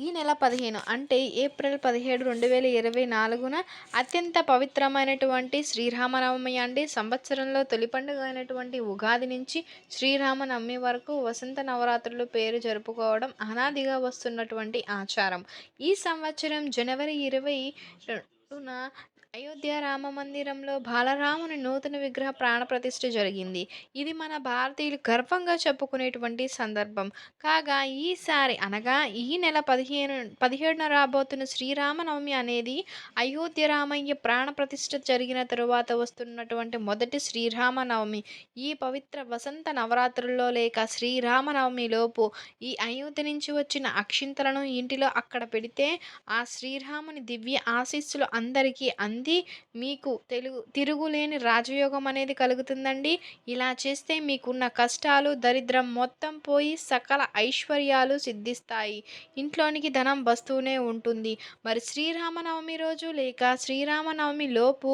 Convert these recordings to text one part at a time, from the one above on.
ఈ నెల పదిహేను అంటే ఏప్రిల్ పదిహేడు రెండు వేల ఇరవై నాలుగున అత్యంత పవిత్రమైనటువంటి శ్రీరామనవమి అండి. సంవత్సరంలో తొలి పండుగ అయినటువంటి ఉగాది నుంచి శ్రీరామనవమి వరకు వసంత నవరాత్రులు పేరు జరుపుకోవడం అనాదిగా వస్తున్నటువంటి ఆచారం. ఈ సంవత్సరం జనవరి ఇరవై రెండున అయోధ్య రామ మందిరంలో బాలరాముని నూతన విగ్రహ ప్రాణప్రతిష్ఠ జరిగింది. ఇది మన భారతీయులు గర్వంగా చెప్పుకునేటువంటి సందర్భం. కాగా ఈసారి అనగా ఈ నెల పదిహేను పదిహేడున రాబోతున్న శ్రీరామనవమి అనేది అయోధ్య రామయ్య ప్రాణప్రతిష్ఠ జరిగిన తరువాత వస్తున్నటువంటి మొదటి శ్రీరామనవమి. ఈ పవిత్ర వసంత నవరాత్రుల్లో లేక శ్రీరామనవమి లోపు ఈ అయోధ్య నుంచి వచ్చిన అక్షింతలను ఇంటిలో అక్కడ పెడితే ఆ శ్రీరాముని దివ్య ఆశీస్సులు అందరికీ అంది మీకు తెలుగు తిరుగులేని రాజయోగం అనేది కలుగుతుందండి. ఇలా చేస్తే మీకున్న కష్టాలు దరిద్రం మొత్తం పోయి సకల ఐశ్వర్యాలు సిద్ధిస్తాయి. ఇంట్లోనికి ధనం వస్తూనే ఉంటుంది. మరి శ్రీరామనవమి రోజు లేక శ్రీరామనవమి లోపు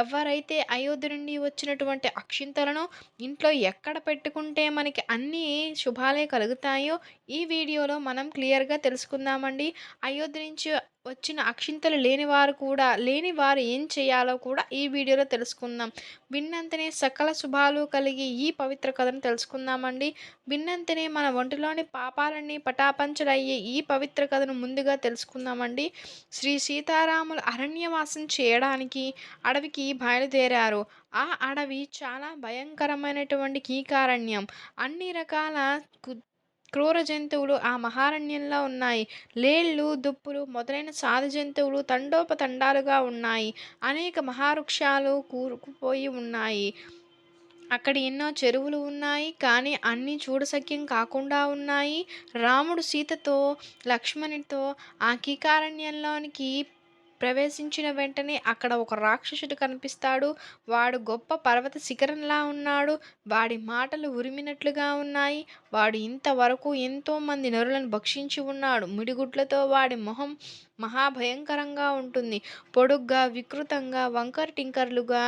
ఎవరైతే అయోధ్య నుండి వచ్చినటువంటి అక్షింతలను ఇంట్లో ఎక్కడ పెట్టుకుంటే మనకి అన్ని శుభాలే కలుగుతాయో ఈ వీడియోలో మనం క్లియర్గా తెలుసుకుందామండి. అయోధ్య నుంచి వచ్చిన అక్షింతలు లేని వారు కూడా లేని వారు ఏం చేయాలో కూడా ఈ వీడియోలో తెలుసుకుందాం. విన్నంతనే సకల శుభాలు కలిగి ఈ పవిత్ర కథను తెలుసుకుందామండి. విన్నంతనే మన ఒంటిలోని పాపాలన్నీ పటాపంచలయ్యే ఈ పవిత్ర కథను ముందుగా తెలుసుకుందామండి. శ్రీ సీతారాములు అరణ్యవాసం చేయడానికి అడవికి బయలుదేరారు. ఆ అడవి చాలా భయంకరమైనటువంటి కీకారణ్యం. అన్ని రకాల క్రూర జంతువులు ఆ మహారణ్యంలో ఉన్నాయి. లేళ్ళు దుప్పులు మొదలైన సాధు జంతువులు తండోపతండాలుగా ఉన్నాయి. అనేక మహావృక్షాలు కూరుకుపోయి ఉన్నాయి. అక్కడ ఎన్నో చెరువులు ఉన్నాయి. కానీ అన్నీ చూడసఖ్యం కాకుండా ఉన్నాయి. రాముడు సీతతో లక్ష్మణునితో ఆ కీకారణ్యంలోనికి ప్రవేశించిన వెంటనే అక్కడ ఒక రాక్షసుడు కనిపిస్తాడు. వాడు గొప్ప పర్వత శిఖరంలా ఉన్నాడు. వాడి మాటలు ఉరిమినట్లుగా ఉన్నాయి. వాడు ఇంతవరకు ఎంతోమంది నరులను భక్షించి ఉన్నాడు. మిడిగుడ్లతో వాడి మొహం మహాభయంకరంగా ఉంటుంది. పొడుగ్గా వికృతంగా వంకర్ టింకర్లుగా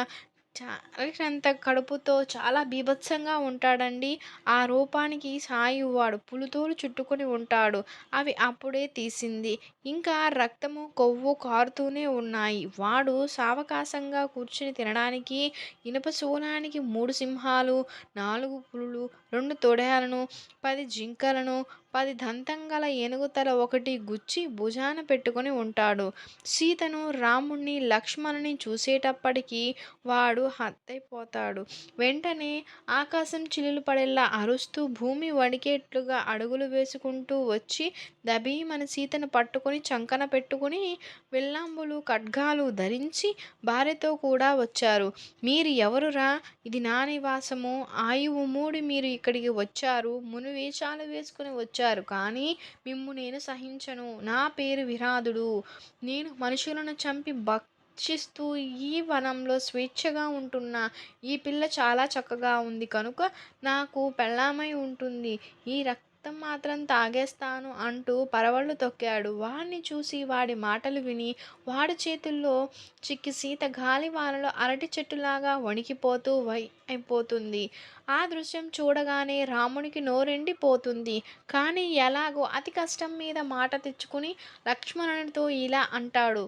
చాలినంత కడుపుతో చాలా బీభత్సంగా ఉంటాడండి. ఆ రూపానికి సాయి వాడు పులితోలు చుట్టుకొని ఉంటాడు. అవి అప్పుడే తీసింది. ఇంకా రక్తము కొవ్వు కారుతూనే ఉన్నాయి. వాడు సావకాశంగా కూర్చుని తినడానికి ఇనుప శూలానికి మూడు సింహాలు నాలుగు పులులు రెండు తొడయాలను పది జింకలను పది దంతంగల ఏనుగుతల ఒకటి గుచ్చి భుజాన పెట్టుకొని ఉంటాడు. సీతను రాముణ్ణి లక్ష్మణుని చూసేటప్పటికీ వాడు హత్తైపోతాడు. వెంటనే ఆకాశం చిల్లులు పడేలా అరుస్తూ భూమి వడికేట్లుగా అడుగులు వేసుకుంటూ వచ్చి దబీమని సీతను పట్టుకొని చంకన పెట్టుకుని విల్లాంబులు ఖడ్గాలు ధరించి భార్యతో కూడా వచ్చారు. మీరు ఎవరురా? ఇది నా నివాసము. ఆయువు మూడి మీరు ఇక్కడికి వచ్చారు. మును వేషాలు వేసుకుని వచ్చారు. కానీ మిమ్ము నేను సహించను. నా పేరు విరాధుడు. నేను మనుషులను చంపి భక్షిస్తూ ఈ వనంలో స్వేచ్ఛగా ఉంటున్న ఈ పిల్ల చాలా చక్కగా ఉంది. కనుక నాకు పెళ్ళామై ఉంటుంది. ఈ రక్తం మాత్రం తాగేస్తాను అంటూ పరవళ్ళు తొక్కాడు. వాడిని చూసి వాడి మాటలు విని వాడి చేతుల్లో చిక్కి సీత గాలివానలో అరటి చెట్టులాగా వణికిపోతూ వై అయిపోతుంది. ఆ దృశ్యం చూడగానే రామునికి నోరెండిపోతుంది. కానీ ఎలాగో అతి కష్టం మీద మాట తెచ్చుకుని లక్ష్మణునితో ఇలా అంటాడు.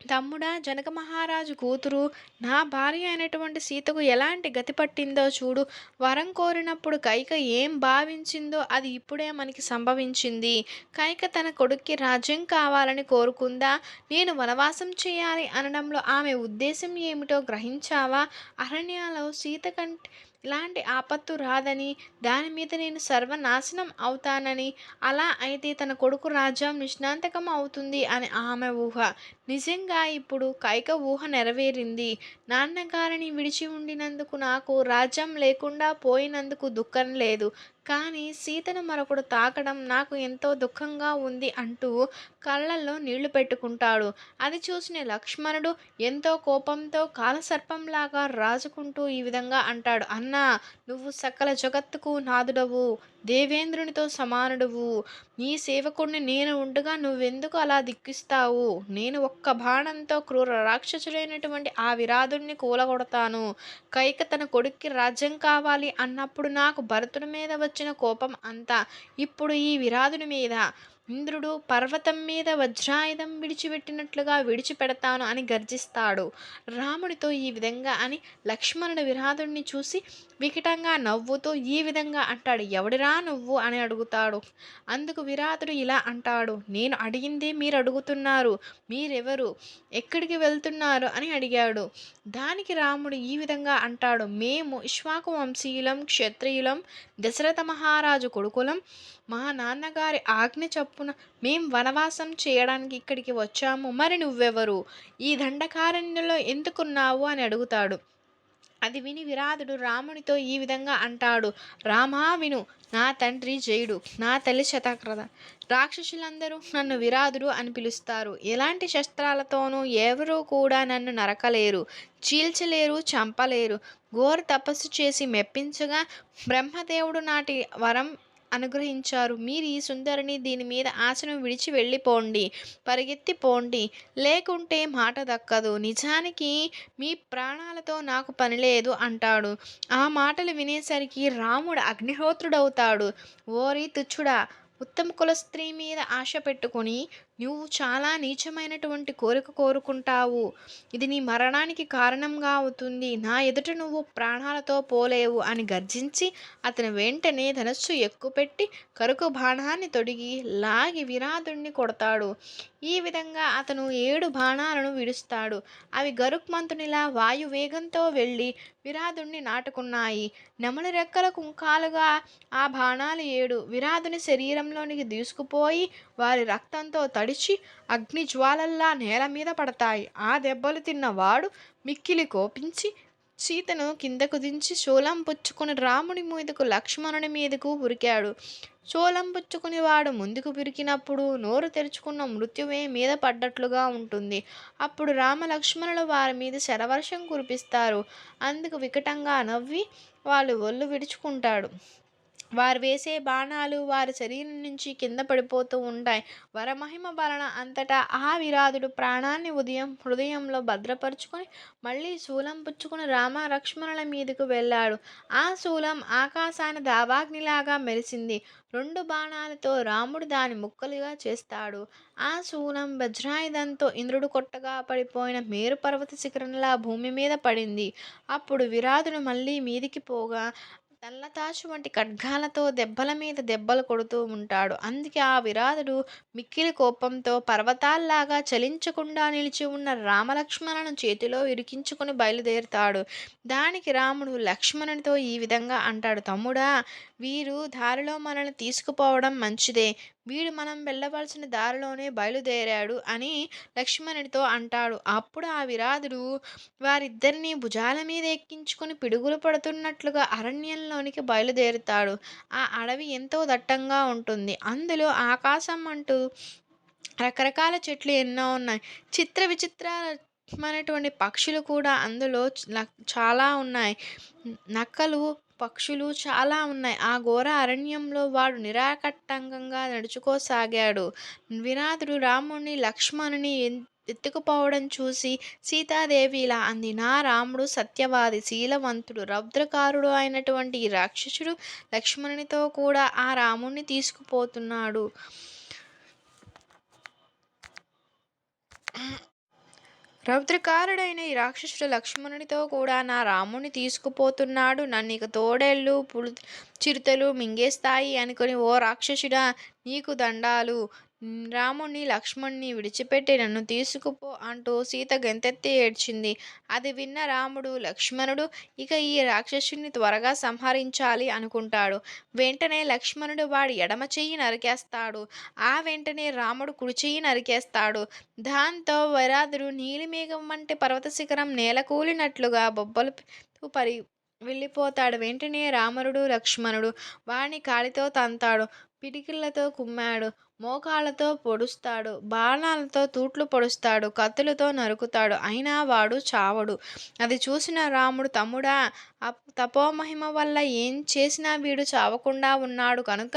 తమ్ముడా జనక మహారాజు కూతురు నా భార్య అయినటువంటి సీతకు ఎలాంటి గతి పట్టిందో చూడు. వరం కోరినప్పుడు కైక ఏం భావించిందో అది ఇప్పుడే మనకి సంభవించింది. కైక తన కొడుక్కి రాజ్యం కావాలని కోరుకుందా? నేను వనవాసం చేయాలి అనడంలో ఆమె ఉద్దేశం ఏమిటో గ్రహించావా? అరణ్యాలో సీత కంటే ఇలాంటి ఆపత్తు రాదని దాని మీద నేను సర్వనాశనం అవుతానని అలా అయితే తన కొడుకు రాజ్యం నిష్ణాంతకం అవుతుంది అని ఆమె ఊహ. నిజంగా ఇప్పుడు కైక ఊహ నెరవేరింది. నాన్నగారిని విడిచి ఉండినందుకు నాకు రాజ్యం లేకుండా పోయినందుకు దుఃఖం లేదు. కానీ సీతను మరొకడు తాకడం నాకు ఎంతో దుఃఖంగా ఉంది అంటూ కళ్ళల్లో నీళ్ళు పెట్టుకుంటాడు. అది చూసిన లక్ష్మణుడు ఎంతో కోపంతో కాలసర్పంలాగా రాజుకుంటూ ఈ విధంగా అంటాడు. అన్నా నువ్వు సకల జగత్తుకు నాదుడవు. దేవేంద్రునితో సమానుడువు. నీ సేవకుడిని నేను ఉండగా నువ్వెందుకు అలా దిక్కిస్తావు? నేను ఒక్క బాణంతో క్రూర రాక్షసుడైనటువంటి ఆ విరాధుడిని కూలగొడతాను. కైక తన కొడుక్కి రాజ్యం కావాలి అన్నప్పుడు నాకు భరతుడి మీద వచ్చిన కోపం అంతా ఇప్పుడు ఈ విరాధుని మీద. ఇంద్రుడు పర్వతం మీద వజ్రాయుధం విడిచిపెట్టినట్లుగా విడిచిపెడతాను అని గర్జిస్తాడు. రాముడితో ఈ విధంగా అని లక్ష్మణుడు విరాధుడిని చూసి వికటంగా నవ్వుతూ ఈ విధంగా అంటాడు. ఎవడిరా నువ్వు? అని అడుగుతాడు. అందుకు విరాధుడు ఇలా అంటాడు. నేను అడిగింది మీరు అడుగుతున్నారు. మీరెవరు? ఎక్కడికి వెళ్తున్నారు? అని అడిగాడు. దానికి రాముడు ఈ విధంగా అంటాడు. మేము ఇష్వాకు వంశీయులం క్షత్రియులం దశరథ మహారాజు కొడుకులం మా నాన్నగారి ఆజ్ఞ చప్పున మేం వనవాసం చేయడానికి ఇక్కడికి వచ్చాము. మరి నువ్వెవరు? ఈ దండకారణ్యంలో ఎందుకున్నావు? అని అడుగుతాడు. అది విని విరాధుడు రామునితో ఈ విధంగా అంటాడు. రామా విను నా తండ్రి జయుడు నా తల్లి శతక్రత రాక్షసులందరూ నన్ను విరాధుడు అని పిలుస్తారు. ఎలాంటి శస్త్రాలతోనూ ఎవరూ కూడా నన్ను నరకలేరు చీల్చలేరు చంపలేరు. ఘోర తపస్సు చేసి మెప్పించగా బ్రహ్మదేవుడు నాటి వరం అనుగ్రహించారు. మీరు ఈ సుందరిని దీని మీద ఆశను విడిచి వెళ్ళిపోండి పరిగెత్తి పోండి. లేకుంటే మాట దక్కదు. నిజానికి మీ ప్రాణాలతో నాకు పని లేదు అంటాడు. ఆ మాటలు వినేసరికి రాముడు అగ్నిహోత్రుడవుతాడు. ఓరి తుచ్చుడా ఉత్తమ కుల స్త్రీ మీద ఆశ పెట్టుకొని నువ్వు చాలా నీచమైనటువంటి కోరిక కోరుకుంటావు. ఇది నీ మరణానికి కారణంగా అవుతుంది. నా ఎదుట నువ్వు ప్రాణాలతో పోలేవు అని గర్జించి అతను వెంటనే ధనస్సు ఎక్కుపెట్టి కరుకు బాణాన్ని తొడిగి లాగి విరాధుణ్ణి కొడతాడు. ఈ విధంగా అతను ఏడు బాణాలను విడుస్తాడు. అవి గరుక్మంతునిలా వాయు వేగంతో వెళ్ళి విరాధుణ్ణి నాటుకున్నాయి. నెమలి రెక్కల కుంకాలుగా ఆ బాణాలు ఏడు. విరాధుని శరీరంలోనికి దూసుకుపోయి వారి రక్తంతో తడిచి అగ్ని జ్వాలల్లా నేల మీద పడతాయి. ఆ దెబ్బలు తిన్నవాడు మిక్కిలి కోపించి సీతను కిందకు దించి శూలం పుచ్చుకుని రాముడి మీదకు లక్ష్మణుని మీదకు ఉరికాడు. శూలం పుచ్చుకుని వాడు ముందుకు పిరికినప్పుడు నోరు తెరుచుకున్న మృత్యువే మీద పడ్డట్లుగా ఉంటుంది. అప్పుడు రామలక్ష్మణులు వారి మీద శరవర్షం కురిపిస్తారు. అందుకు వికటంగా నవ్వి వాళ్ళు ఒళ్ళు విడుచుకుంటాడు. వారు వేసే బాణాలు వారి శరీరం నుంచి కింద పడిపోతూ ఉంటాయి. వరమహిమ వలన అంతటా ఆ విరాధుడు ప్రాణాన్ని ఉదయం హృదయంలో భద్రపరుచుకొని మళ్ళీ శూలం పుచ్చుకుని రామ లక్ష్మణుల మీదకు వెళ్ళాడు. ఆ శూలం ఆకాశాన దావాగ్నిలాగా మెరిసింది. రెండు బాణాలతో రాముడు దాని ముక్కలుగా చేస్తాడు. ఆ శూలం వజ్రాయుధంతో ఇంద్రుడు కొట్టగా పడిపోయిన మేరు పర్వత శిఖరంలా భూమి మీద పడింది. అప్పుడు విరాధుడు మళ్ళీ మీదికి పోగా తల్లతాచు వంటి ఖడ్గాలతో దెబ్బల మీద దెబ్బలు కొడుతూ ఉంటాడు. అందుకే ఆ విరాధుడు మిక్కిలి కోపంతో పర్వతాల్లాగా చలించకుండా నిలిచి ఉన్న రామలక్ష్మణులను చేతిలో ఇరికించుకుని బయలుదేరుతాడు. దానికి రాముడు లక్ష్మణునితో ఈ విధంగా అంటాడు తమ్ముడా వీరు దారిలో మనల్ని తీసుకుపోవడం మంచిదే. వీడు మనం వెళ్ళవలసిన దారిలోనే బయలుదేరాడు అని లక్ష్మణుడితో అంటాడు. అప్పుడు ఆ విరాధుడు వారిద్దరిని భుజాల మీద ఎక్కించుకుని పిడుగులు పడుతున్నట్లుగా అరణ్యంలోనికి బయలుదేరుతాడు. ఆ అడవి ఎంతో దట్టంగా ఉంటుంది. అందులో ఆకాశం అంటూ రకరకాల చెట్లు ఎన్నో ఉన్నాయి. చిత్ర విచిత్రమైనటువంటి పక్షులు కూడా అందులో చాలా ఉన్నాయి. నక్కలు పక్షులు చాలా ఉన్నాయి. ఆ ఘోర అరణ్యంలో వాడు నిరాకట్టంగంగా నడుచుకోసాగాడు. వినాథుడు రాముని లక్ష్మణుని ఎత్తుకుపోవడం చూసి సీతాదేవి ఇలా అంది నా రాముడు సత్యవాది శీలవంతుడు రౌద్రకారుడు అయినటువంటి ఈ రాక్షసుడు లక్ష్మణునితో కూడా ఆ రాముణ్ణి తీసుకుపోతున్నాడు. రౌద్రకారుడైన ఈ రాక్షసుడు లక్ష్మణునితో కూడా నా రాముని తీసుకుపోతున్నాడు. నన్ను ఇక తోడేళ్ళు పులు చిరుతలు మింగేస్తాయి అనుకుని ఓ రాక్షసుడా నీకు దండాలు రాముణ్ణి లక్ష్మణ్ణి విడిచిపెట్టి నన్ను తీసుకుపో అంటూ సీత గెంతెత్తి ఏడ్చింది. అది విన్న రాముడు లక్ష్మణుడు ఇక ఈ రాక్షసుని త్వరగా సంహరించాలి అనుకుంటాడు. వెంటనే లక్ష్మణుడు వాడి ఎడమ చెయ్యి నరికేస్తాడు. ఆ వెంటనే రాముడు కుడి చెయ్యి నరికేస్తాడు. దాంతో వరాదుడు నీలిమేఘం వంటి పర్వత శిఖరం నేలకూలినట్లుగా బొబ్బలు పరి వెళ్ళిపోతాడు. వెంటనే రామరుడు లక్ష్మణుడు వాడిని కాలితో తంతాడు. పిడికిళ్ళతో కుమ్మాడు. మోకాళ్ళతో పొడుస్తాడు బాణాలతో తూట్లు పొడుస్తాడు కత్తులతో నరుకుతాడు. అయినా వాడు చావడు. అది చూసిన రాముడు తమ్ముడా తపోమహిమ వల్ల ఏం చేసినా వీడు చావకుండా ఉన్నాడు కనుక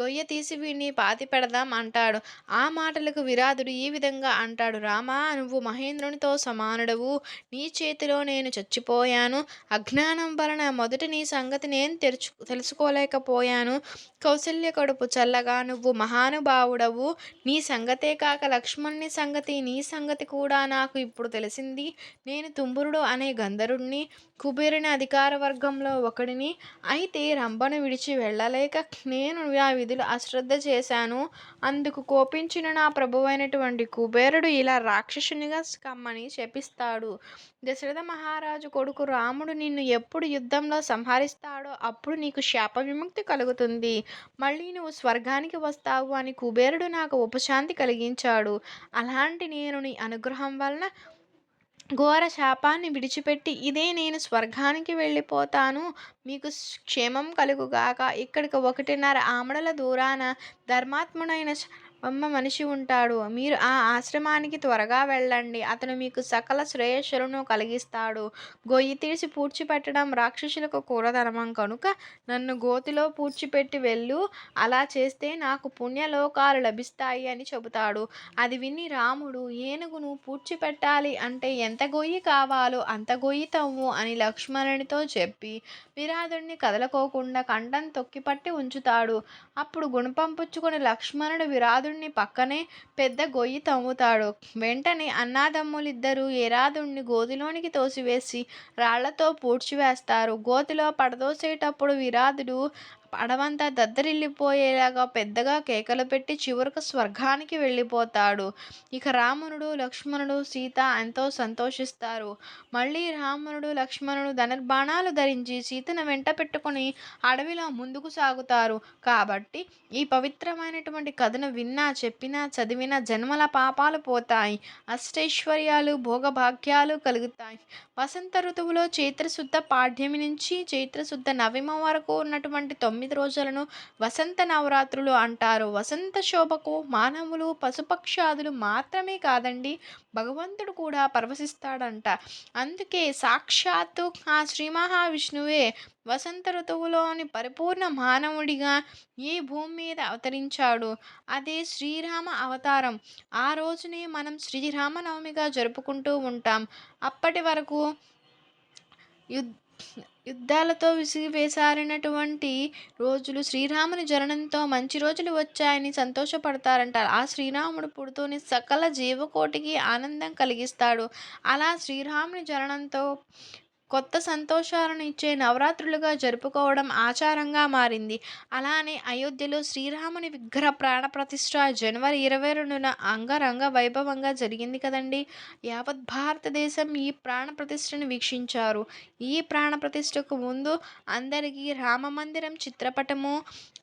గొయ్య తీసి వీడిని పాతి పెడదాం అంటాడు. ఆ మాటలకు విరాధుడు ఈ విధంగా అంటాడు రామా నువ్వు మహేంద్రునితో సమానుడవు. నీ చేతిలో నేను చచ్చిపోయాను. అజ్ఞానం వలన మొదట నీ సంగతి నేను తెరుచు తెలుసుకోలేకపోయాను. కౌశల్య కడుపు చల్లగా నువ్వు మహానుభా మహానుభావుడవు నీ సంగతే కాక లక్ష్మణుని సంగతి నీ సంగతి కూడా నాకు ఇప్పుడు తెలిసింది. నేను తుంబురుడు అనే గంధరుడిని కుబేరుని అధికార వర్గంలో ఒకడిని అయితే రంభను విడిచి వెళ్ళలేక నేను ఆ విధులు అశ్రద్ధ చేశాను. అందుకు కోపించిన నా ప్రభువైనటువంటి కుబేరుడు ఇలా రాక్షసునిగా కమ్మని శపిస్తాడు. దశరథ మహారాజు కొడుకు రాముడు నిన్ను ఎప్పుడు యుద్ధంలో సంహరిస్తాడో అప్పుడు నీకు శాప విముక్తి కలుగుతుంది. మళ్ళీ నువ్వు స్వర్గానికి వస్తావు అని కుబేరుడు నాకు ఉపశాంతి కలిగించాడు. అలాంటి నేను నీ అనుగ్రహం వలన ఘోర శాపాన్ని విడిచిపెట్టి ఇదే నేను స్వర్గానికి వెళ్ళిపోతాను. మీకు క్షేమం కలుగుగాక ఇక్కడికి ఒకటిన్నర ఆమడల దూరాన ధర్మాత్ముడైన అమ్మ మనిషి ఉంటాడు. మీరు ఆ ఆశ్రమానికి త్వరగా వెళ్ళండి. అతను మీకు సకల శ్రేయస్సులను కలిగిస్తాడు. గొయ్యి తీసి పూడ్చిపెట్టడం రాక్షసులకు కూరధర్మం కనుక నన్ను గోతిలో పూడ్చిపెట్టి వెళ్ళు. అలా చేస్తే నాకు పుణ్యలోకాలు లభిస్తాయి అని చెబుతాడు. అది విని రాముడు ఏనుగును పూడ్చిపెట్టాలి అంటే ఎంత గొయ్యి కావాలో అంత గొయ్యి తవ్వు అని లక్ష్మణునితో చెప్పి విరాధుడిని కదలకోకుండా కంఠం తొక్కిపట్టి ఉంచుతాడు. అప్పుడు గుణపంపుచ్చుకుని లక్ష్మణుడు విరాధుడు విరాధుడిని పక్కనే పెద్ద గొయ్యి తవ్వుతాడు. వెంటనే అన్నాదమ్ములిద్దరూ ఏరాదుణ్ణి గోతిలోనికి తోసివేసి రాళ్ళతో పూడ్చివేస్తారు. గోతిలో పడదోసేటప్పుడు విరాధుడు అడవంతా దద్దరిల్లిపోయేలాగా పెద్దగా కేకలు పెట్టి చివరకు స్వర్గానికి వెళ్ళిపోతాడు. ఇక రామునుడు లక్ష్మణుడు సీత ఎంతో సంతోషిస్తారు. మళ్ళీ రామునుడు లక్ష్మణుడు ధనుర్బాణాలు ధరించి సీతను వెంట పెట్టుకుని అడవిలో ముందుకు సాగుతారు. కాబట్టి ఈ పవిత్రమైనటువంటి కథను విన్నా చెప్పినా చదివినా జన్మల పాపాలు పోతాయి. అష్టైశ్వర్యాలు భోగభాగ్యాలు కలుగుతాయి. వసంత ఋతువులో చైత్రశుద్ధ పాడ్యమి నుంచి చైత్రశుద్ధ నవమ వరకు ఉన్నటువంటి తొమ్మిది తొమ్మిది రోజులను వసంత నవరాత్రులు అంటారు. వసంత శోభకు మానవులు పశుపక్షాదులు మాత్రమే కాదండి భగవంతుడు కూడా పరవశిస్తాడంట. అందుకే సాక్షాత్తు ఆ శ్రీ మహావిష్ణువే వసంత ఋతువులోని పరిపూర్ణ మానవుడిగా ఈ భూమి మీద అవతరించాడు. అదే శ్రీరామ అవతారం. ఆ రోజునే మనం శ్రీరామనవమిగా జరుపుకుంటూ ఉంటాం. అప్పటి వరకు యుద్ధ యుద్ధాలతో విసిగివేసారినటువంటి రోజులు శ్రీరాముని జననంతో మంచి రోజులు వచ్చాయని సంతోషపడతారంటారు. ఆ శ్రీరాముడు పుడుతూనే సకల జీవకోటికి ఆనందం కలిగిస్తాడు. అలా శ్రీరాముని జననంతో కొత్త సంతోషాలను ఇచ్చే నవరాత్రులుగా జరుపుకోవడం ఆచారంగా మారింది. అలానే అయోధ్యలో శ్రీరాముని విగ్రహ ప్రాణప్రతిష్ఠ జనవరి ఇరవై రెండున అంగరంగ వైభవంగా జరిగింది కదండి. యావత్ భారతదేశం ఈ ప్రాణప్రతిష్ఠను వీక్షించారు. ఈ ప్రాణప్రతిష్ఠకు ముందు అందరికీ రామమందిరం చిత్రపటము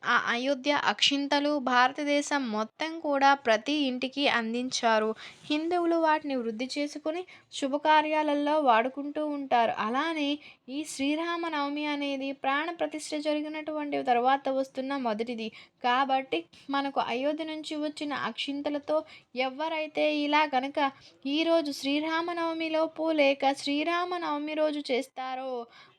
ఆ అయోధ్య అక్షింతలు భారతదేశం మొత్తం కూడా ప్రతి ఇంటికి అందించారు. హిందువులు వాటిని వృద్ధి చేసుకుని శుభకార్యాలలో వాడుకుంటూ ఉంటారు. అలా అలానే ఈ శ్రీరామనవమి అనేది ప్రాణ ప్రతిష్ఠ జరిగినటువంటి తర్వాత వస్తున్న మొదటిది. కాబట్టి మనకు అయోధ్య నుంచి వచ్చిన అక్షింతలతో ఎవరైతే ఇలా కనుక ఈరోజు శ్రీరామనవమిలోపు లేక శ్రీరామనవమి రోజు చేస్తారో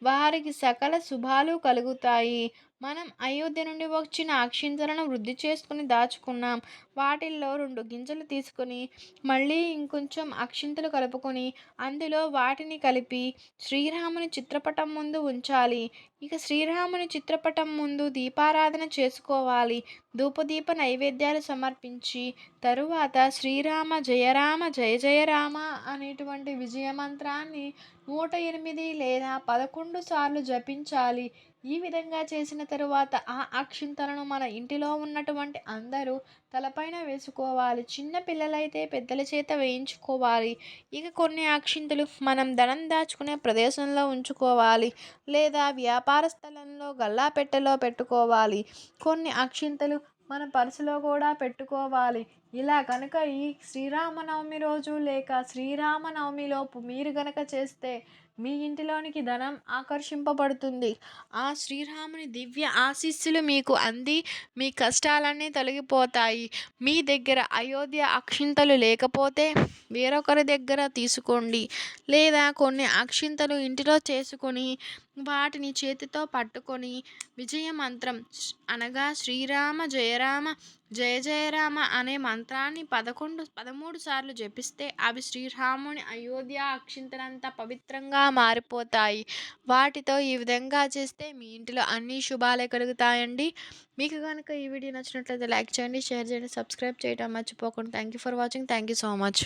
వారికి సకల శుభాలు కలుగుతాయి. మనం అయోధ్య నుండి వచ్చిన అక్షింతలను వృద్ధి చేసుకుని దాచుకున్నాం. వాటిల్లో రెండు గింజలు తీసుకొని మళ్ళీ ఇంకొంచెం అక్షింతలు కలుపుకొని అందులో వాటిని కలిపి శ్రీరాముని చిత్రపటం ముందు ఉంచాలి. ఇక శ్రీరాముని చిత్రపటం ముందు దీపారాధన చేసుకోవాలి. ధూపదీప నైవేద్యాలు సమర్పించి తరువాత శ్రీరామ జయరామ జయ జయరామ అనేటువంటి విజయ మంత్రాన్ని నూట ఎనిమిది లేదా పదకొండు సార్లు జపించాలి. ఈ విధంగా చేసిన తరువాత ఆ అక్షింతలను మన ఇంటిలో ఉన్నటువంటి అందరూ తలపైన వేసుకోవాలి. చిన్న పిల్లలైతే పెద్దల చేత వేయించుకోవాలి. ఇక కొన్ని అక్షింతలు మనం ధనం దాచుకునే ప్రదేశంలో ఉంచుకోవాలి లేదా వ్యాపార స్థలంలో గల్లా పెట్టెలో పెట్టుకోవాలి. కొన్ని అక్షింతలు మన పర్సులో కూడా పెట్టుకోవాలి. ఇలా కనుక ఈ శ్రీరామనవమి రోజు లేక శ్రీరామనవమిలోపు మీరు గనక చేస్తే మీ ఇంటిలోనికి ధనం ఆకర్షింపబడుతుంది. ఆ శ్రీరాముని దివ్య ఆశీస్సులు మీకు అంది. మీ కష్టాలన్నీ తొలగిపోతాయి. మీ దగ్గర అయోధ్య అక్షింతలు లేకపోతే వేరొకరి దగ్గర తీసుకోండి. లేదా కొన్ని అక్షింతలు ఇంటిలో చేసుకొని వాటిని చేతితో పట్టుకొని విజయ మంత్రం అనగా శ్రీరామ జయరామ జయ జయరామ అనే మంత్రాన్ని పదకొండు పదమూడు సార్లు జపిస్తే అవి శ్రీరాముని అయోధ్య అక్షింతలంతా పవిత్రంగా మారిపోతాయి. వాటితో ఈ విధంగా చేస్తే మీ ఇంటిలో అన్ని శుభాలే కలుగుతాయండి. మీకు కనుక ఈ వీడియో నచ్చినట్లయితే లైక్ చేయండి షేర్ చేయండి సబ్స్క్రైబ్ చేయడం మర్చిపోకండి. Thank you for watching. Thank you so much.